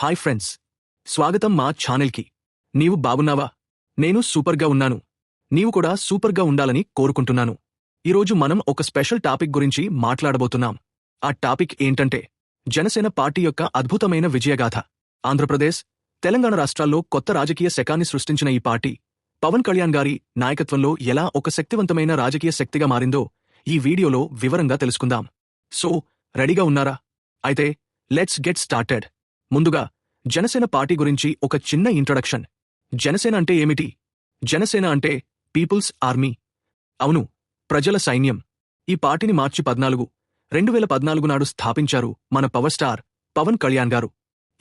Hi friends. స్వాగతం మా ఛానల్కి. నీవు బాగున్నావా? నేను సూపర్గా ఉన్నాను. నీవు కూడా సూపర్గా ఉండాలని కోరుకుంటున్నాను. ఈరోజు మనం ఒక స్పెషల్ టాపిక్ గురించి మాట్లాడబోతున్నాం. ఆ టాపిక్ ఏంటంటే జనసేన పార్టీ యొక్క అద్భుతమైన విజయగాథ. ఆంధ్రప్రదేశ్ తెలంగాణ రాష్ట్రాల్లో కొత్త రాజకీయ శకాన్ని సృష్టించిన ఈ పార్టీ పవన్ కళ్యాణ్ గారి నాయకత్వంలో ఎలా ఒక శక్తివంతమైన రాజకీయ శక్తిగా మారిందో ఈ వీడియోలో వివరంగా తెలుసుకుందాం. సో రెడీగా ఉన్నారా? అయితే లెట్స్ గెట్ స్టార్టెడ్. ముందుగా జనసేన పార్టీ గురించి ఒక చిన్న ఇంట్రడక్షన్. జనసేన అంటే ఏమిటి? జనసేన అంటే పీపుల్స్ ఆర్మీ. అవును ప్రజల సైన్యం. ఈ పార్టీని మార్చి పద్నాలుగు రెండు వేల పద్నాలుగు నాడు స్థాపించారు మన పవర్ స్టార్ పవన్ కళ్యాణ్ గారు.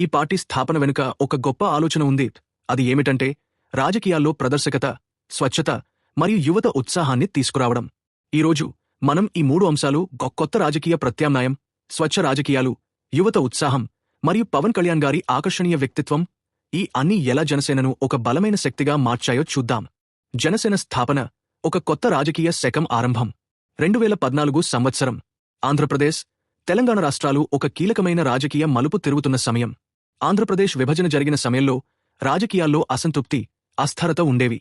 ఈ పార్టీ స్థాపన వెనుక ఒక గొప్ప ఆలోచన ఉంది. అది ఏమిటంటే రాజకీయాల్లో ప్రదర్శకత స్వచ్ఛత మరియు యువత ఉత్సాహాన్ని తీసుకురావడం. ఈరోజు మనం ఈ మూడు అంశాలు గొ- కొత్త రాజకీయ ప్రత్యామ్నాయం స్వచ్ఛ రాజకీయాలు యువత ఉత్సాహం మరియు పవన్ కళ్యాణ్ గారి ఆకర్షణీయ వ్యక్తిత్వం ఈ అన్ని ఎలా జనసేనను ఒక బలమైన శక్తిగా మార్చాయో చూద్దాం. జనసేన స్థాపన ఒక కొత్త రాజకీయ శకం ఆరంభం. రెండు వేల పద్నాలుగు సంవత్సరం. ఆంధ్రప్రదేశ్ తెలంగాణ రాష్ట్రాలు ఒక కీలకమైన రాజకీయ మలుపు తిరుగుతున్న సమయం. ఆంధ్రప్రదేశ్ విభజన జరిగిన సమయంలో రాజకీయాల్లో అసంతృప్తి అస్థిరత ఉండేవి.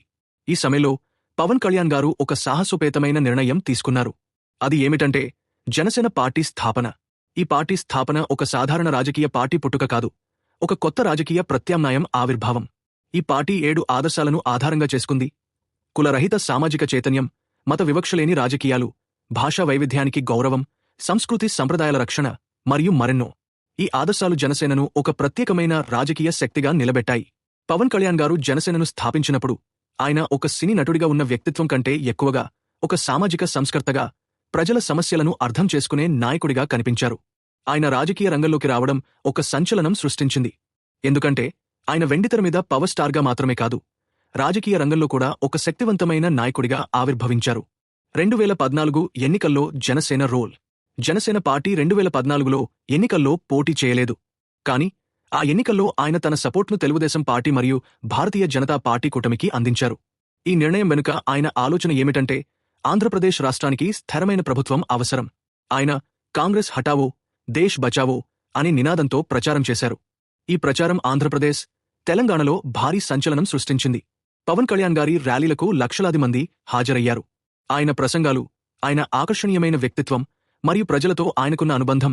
ఈ సమయంలో పవన్ కళ్యాణ్ గారు ఒక సాహసోపేతమైన నిర్ణయం తీసుకున్నారు. అది ఏమిటంటే జనసేన పార్టీ స్థాపన. ఈ పార్టీ స్థాపన ఒక సాధారణ రాజకీయ పార్టీ పుట్టుక కాదు. ఒక కొత్త రాజకీయ ప్రత్యామ్నాయం ఆవిర్భావం. ఈ పార్టీ ఏడు ఆదర్శాలను ఆధారంగా చేసుకుంది. కులరహిత సామాజిక చైతన్యం మత వివక్షలేని రాజకీయాలు భాషా వైవిధ్యానికి గౌరవం సంస్కృతి సంప్రదాయాల రక్షణ మరియు మరెన్నో. ఈ ఆదర్శాలు జనసేనను ఒక ప్రత్యేకమైన రాజకీయ శక్తిగా నిలబెట్టాయి. పవన్ కళ్యాణ్ గారు జనసేనను స్థాపించినప్పుడు ఆయన ఒక సినీ నటుడిగా ఉన్న వ్యక్తిత్వం కంటే ఎక్కువగా ఒక సామాజిక సంస్కర్తగా ప్రజల సమస్యలను అర్థం చేసుకునే నాయకుడిగా కనిపించారు. ఆయన రాజకీయ రంగంలోకి రావడం ఒక సంచలనం సృష్టించింది. ఎందుకంటే ఆయన వెండితెర మీద పవర్ స్టార్గా మాత్రమే కాదు రాజకీయ రంగంలో కూడా ఒక శక్తివంతమైన నాయకుడిగా ఆవిర్భవించారు. రెండు వేల పద్నాలుగు ఎన్నికల్లో జనసేన రోల్. జనసేన పార్టీ రెండు వేల పద్నాలుగులో ఎన్నికల్లో పోటీ చేయలేదు. కాని ఆ ఎన్నికల్లో ఆయన తన సపోర్ట్ను తెలుగుదేశం పార్టీ మరియు భారతీయ జనతా పార్టీ కూటమికి అందించారు. ఈ నిర్ణయం వెనుక ఆయన ఆలోచన ఏమిటంటే ఆంధ్రప్రదేశ్ రాష్ట్రానికి స్థిరమైన ప్రభుత్వం అవసరం. ఆయన కాంగ్రెస్ హటావో దేశ్ బచావో అనే నినాదంతో ప్రచారం చేశారు. ఈ ప్రచారం ఆంధ్రప్రదేశ్ తెలంగాణలో భారీ సంచలనం సృష్టించింది. పవన్ కళ్యాణ్ గారి ర్యాలీలకు లక్షలాది మంది హాజరయ్యారు. ఆయన ప్రసంగాలు ఆయన ఆకర్షణీయమైన వ్యక్తిత్వం మరియు ప్రజలతో ఆయనకున్న అనుబంధం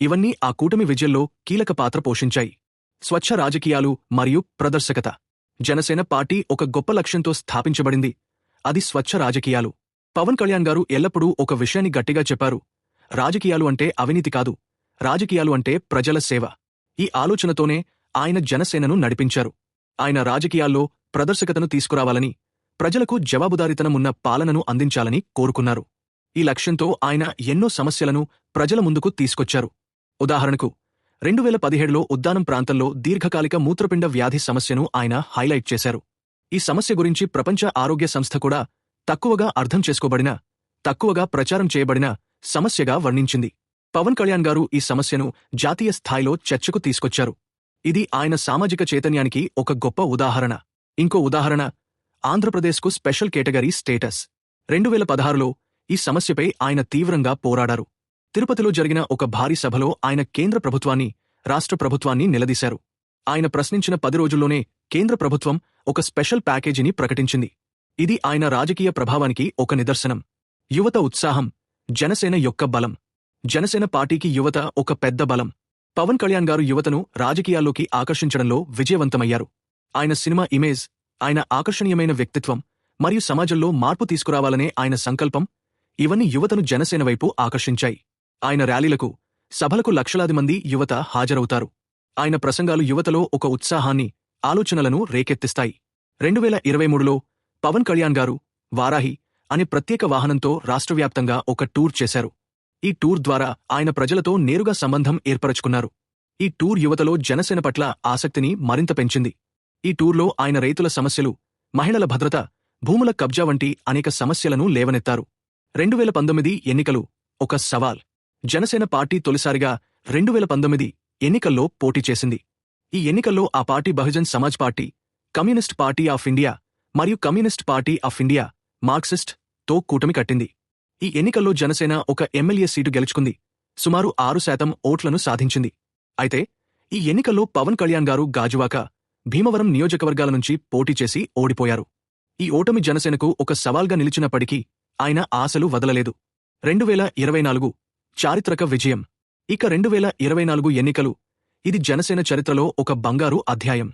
ఇవన్నీ ఆ కూటమి విజయంలో కీలక పాత్ర పోషించాయి. స్వచ్ఛ రాజకీయాలు మరియు ప్రదర్శకత. జనసేన పార్టీ ఒక గొప్ప లక్ష్యంతో స్థాపించబడింది. అది స్వచ్ఛ రాజకీయాలు. పవన్ కళ్యాణ్ గారు ఎల్లప్పుడూ ఒక విషయాన్ని గట్టిగా చెప్పారు. రాజకీయాలు అంటే అవినీతి కాదు. రాజకీయాలు అంటే ప్రజల సేవ. ఈ ఆలోచనతోనే ఆయన జనసేనను నడిపించారు. ఆయన రాజకీయాల్లో ప్రదర్శకతను తీసుకురావాలని ప్రజలకు జవాబుదారితనమున్న పాలనను అందించాలని కోరుకున్నారు. ఈ లక్ష్యంతో ఆయన ఎన్నో సమస్యలను ప్రజల ముందుకు తీసుకొచ్చారు. ఉదాహరణకు రెండు వేల పదిహేడులో ఉద్దానం ప్రాంతంలో దీర్ఘకాలిక మూత్రపిండ వ్యాధి సమస్యను ఆయన హైలైట్ చేశారు. ఈ సమస్య గురించి ప్రపంచ ఆరోగ్య సంస్థ కూడా తక్కువగా అర్థం చేసుకోబడిన తక్కువగా ప్రచారం చేయబడిన సమస్యగా వర్ణించింది. పవన్ కళ్యాణ్ గారు ఈ సమస్యను జాతీయ స్థాయిలో చర్చకు తీసుకొచ్చారు. ఇది ఆయన సామాజిక చైతన్యానికి ఒక గొప్ప ఉదాహరణ. ఇంకో ఉదాహరణ ఆంధ్రప్రదేశ్కు స్పెషల్ కేటగిరీ స్టేటస్. రెండు వేల పదహారులో ఈ సమస్యపై ఆయన తీవ్రంగా పోరాడారు. తిరుపతిలో జరిగిన ఒక భారీ సభలో ఆయన కేంద్ర ప్రభుత్వాన్ని రాష్ట్ర ప్రభుత్వాన్ని నిలదీశారు. ఆయన ప్రశ్నించిన పది రోజుల్లోనే కేంద్ర ప్రభుత్వం ఒక స్పెషల్ ప్యాకేజీని ప్రకటించింది. ఇది ఆయన రాజకీయ ప్రభావానికి ఒక నిదర్శనం. యువత ఉత్సాహం జనసేన యొక్క బలం. జనసేన పార్టీకి యువత ఒక పెద్ద బలం. పవన్ కళ్యాణ్ గారు యువతను రాజకీయాల్లోకి ఆకర్షించడంలో విజయవంతమయ్యారు. ఆయన సినిమా ఇమేజ్ ఆయన ఆకర్షణీయమైన వ్యక్తిత్వం మరియు సమాజంలో మార్పు తీసుకురావాలనే ఆయన సంకల్పం ఇవన్నీ యువతను జనసేన వైపు ఆకర్షించాయి. ఆయన ర్యాలీలకు సభలకు లక్షలాది మంది యువత హాజరవుతారు. ఆయన ప్రసంగాలు యువతలో ఒక ఉత్సాహాన్ని ఆలోచనలను రేకెత్తిస్తాయి. రెండువేల ఇరవై మూడులో పవన్ కళ్యాణ్ గారు వారాహి అనే ప్రత్యేక వాహనంతో రాష్ట్రవ్యాప్తంగా ఒక టూర్ చేశారు. ఈ టూర్ ద్వారా ఆయన ప్రజలతో నేరుగా సంబంధం ఏర్పరచుకున్నారు. ఈ టూర్ యువతలో జనసేన పట్ల ఆసక్తిని మరింత పెంచింది. ఈ టూర్లో ఆయన రైతుల సమస్యలు మహిళల భద్రత భూముల కబ్జా వంటి అనేక సమస్యలను లేవనెత్తారు. రెండు వేల పంతొమ్మిది ఎన్నికలు ఒక సవాల్. జనసేన పార్టీ తొలిసారిగా రెండు వేల పంతొమ్మిది ఎన్నికల్లో పోటీ చేసింది. ఈ ఎన్నికల్లో ఆ party Bahujan Samaj Party Communist Party of India మరియు కమ్యూనిస్ట్ పార్టీ ఆఫ్ ఇండియా మార్క్సిస్ట్తో కూటమి కట్టింది. ఈ ఎన్నికల్లో జనసేన ఒక ఎమ్మెల్యే సీటు గెలుచుకుంది. సుమారు ఆరు శాతం ఓట్లను సాధించింది. అయితే ఈ ఎన్నికల్లో పవన్ కళ్యాణ్ గారు గాజువాక భీమవరం నియోజకవర్గాల నుంచి పోటీ చేసి ఓడిపోయారు. ఈ ఓటమి జనసేనకు ఒక సవాల్గా నిలిచినప్పటికీ ఆయన ఆశలు వదలలేదు. రెండు వేల ఇరవై నాలుగు చారిత్రక విజయం. ఇక రెండు వేల ఇరవై నాలుగు ఎన్నికలు ఇది జనసేన చరిత్రలో ఒక బంగారు అధ్యాయం.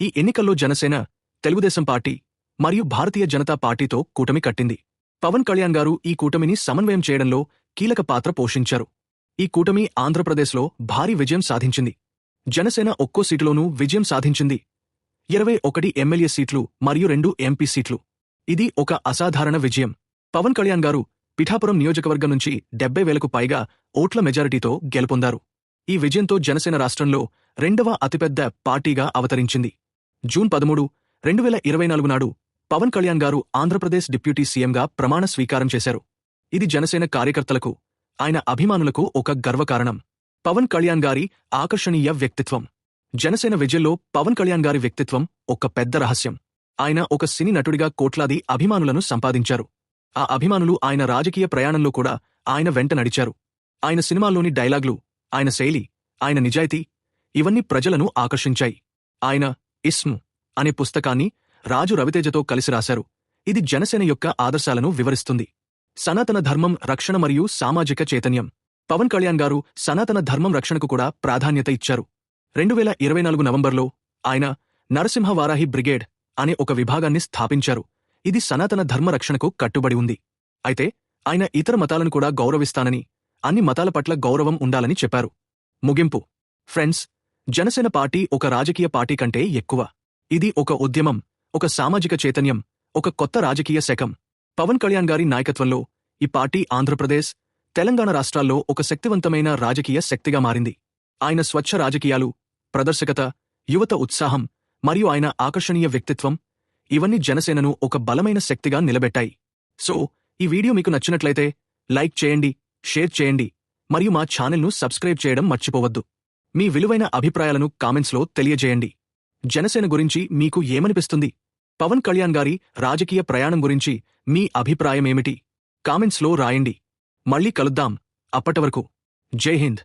ఈ ఎన్నికల్లో జనసేన తెలుగుదేశం పార్టీ మరియు భారతీయ జనతా పార్టీతో కూటమి కట్టింది. పవన్ కళ్యాణ్ గారు ఈ కూటమిని సమన్వయం చేయడంలో కీలక పాత్ర పోషించారు. ఈ కూటమి ఆంధ్రప్రదేశ్లో భారీ విజయం సాధించింది. జనసేన ఒక్కో సీటులోనూ విజయం సాధించింది. ఇరవై ఒకటి ఎమ్మెల్యే సీట్లు మరియు రెండు ఎంపీ సీట్లు. ఇది ఒక అసాధారణ విజయం. పవన్ కళ్యాణ్ గారు పిఠాపురం నియోజకవర్గం నుంచి డెబ్బై వేలకు పైగా ఓట్ల మెజారిటీతో గెలుపొందారు. ఈ విజయంతో జనసేన రాష్ట్రంలో రెండవ అతిపెద్ద పార్టీగా అవతరించింది. జూన్ పదమూడు రెండు వేల ఇరవై నాలుగు నాడు పవన్ కళ్యాణ్ గారు ఆంధ్రప్రదేశ్ డిప్యూటీ సీఎంగా ప్రమాణ స్వీకారం చేశారు. ఇది జనసేన కార్యకర్తలకు ఆయన అభిమానులకు ఒక గర్వకారణం పవన్ కళ్యాణ్ గారి ఆకర్షణీయ వ్యక్తిత్వం. జనసేన విజయంలో పవన్ కళ్యాణ్ గారి వ్యక్తిత్వం ఒక పెద్ద రహస్యం. ఆయన ఒక సినీ నటుడిగా కోట్లాది అభిమానులను సంపాదించారు. ఆ అభిమానులు ఆయన రాజకీయ ప్రయాణంలో కూడా ఆయన వెంట నడిచారు. ఆయన సినిమాల్లోని డైలాగ్లు ఆయన శైలి ఆయన నిజాయితీ ఇవన్నీ ప్రజలను ఆకర్షించాయి. ఆయన ఇస్ము అనే పుస్తకాన్ని రాజు రవితేజతో కలిసి రాశారు. ఇది జనసేన యొక్క ఆదర్శాలను వివరిస్తుంది. సనాతన ధర్మం రక్షణ మరియు సామాజిక చైతన్యం. పవన్ కళ్యాణ్ గారు సనాతన ధర్మం రక్షణకు కూడా ప్రాధాన్యత ఇచ్చారు. రెండు వేల ఇరవై నాలుగు నవంబర్లో ఆయన నరసింహ వారాహి బ్రిగేడ్ అనే ఒక విభాగాన్ని స్థాపించారు. ఇది సనాతన ధర్మ రక్షణకు కట్టుబడి ఉంది. అయితే ఆయన ఇతర మతాలను కూడా గౌరవిస్తానని అన్ని మతాల పట్ల గౌరవం ఉండాలని చెప్పారు. ముగింపు. ఫ్రెండ్స్ జనసేన పార్టీ ఒక రాజకీయ పార్టీ కంటే ఎక్కువ. ఇది ఒక ఉద్యమం. ఒక సామాజిక చైతన్యం ఒక కొత్త రాజకీయ శకం. పవన్ కళ్యాణ్ గారి నాయకత్వంలో ఈ పార్టీ ఆంధ్రప్రదేశ్ తెలంగాణ రాష్ట్రాల్లో ఒక శక్తివంతమైన రాజకీయ శక్తిగా మారింది. ఆయన స్వచ్ఛ రాజకీయాలు ప్రదర్శకత యువత ఉత్సాహం మరియు ఆయన ఆకర్షణీయ వ్యక్తిత్వం ఇవన్నీ జనసేనను ఒక బలమైన శక్తిగా నిలబెట్టాయి. సో ఈ వీడియో మీకు నచ్చినట్లయితే లైక్ చేయండి షేర్ చేయండి మరియు మా ఛానల్ను సబ్స్క్రైబ్ చేయడం మర్చిపోవద్దు. మీ విలువైన అభిప్రాయాలను కామెంట్స్లో తెలియజేయండి. జనసేన గురించి మీకు ఏమనిపిస్తుంది? పవన్ కళ్యాణ్ గారి రాజకీయ ప్రయాణం గురించి మీ అభిప్రాయమేమిటి? కామెంట్స్లో రాయండి. మళ్ళీ కలుద్దాం. అప్పటివరకు జై హింద్.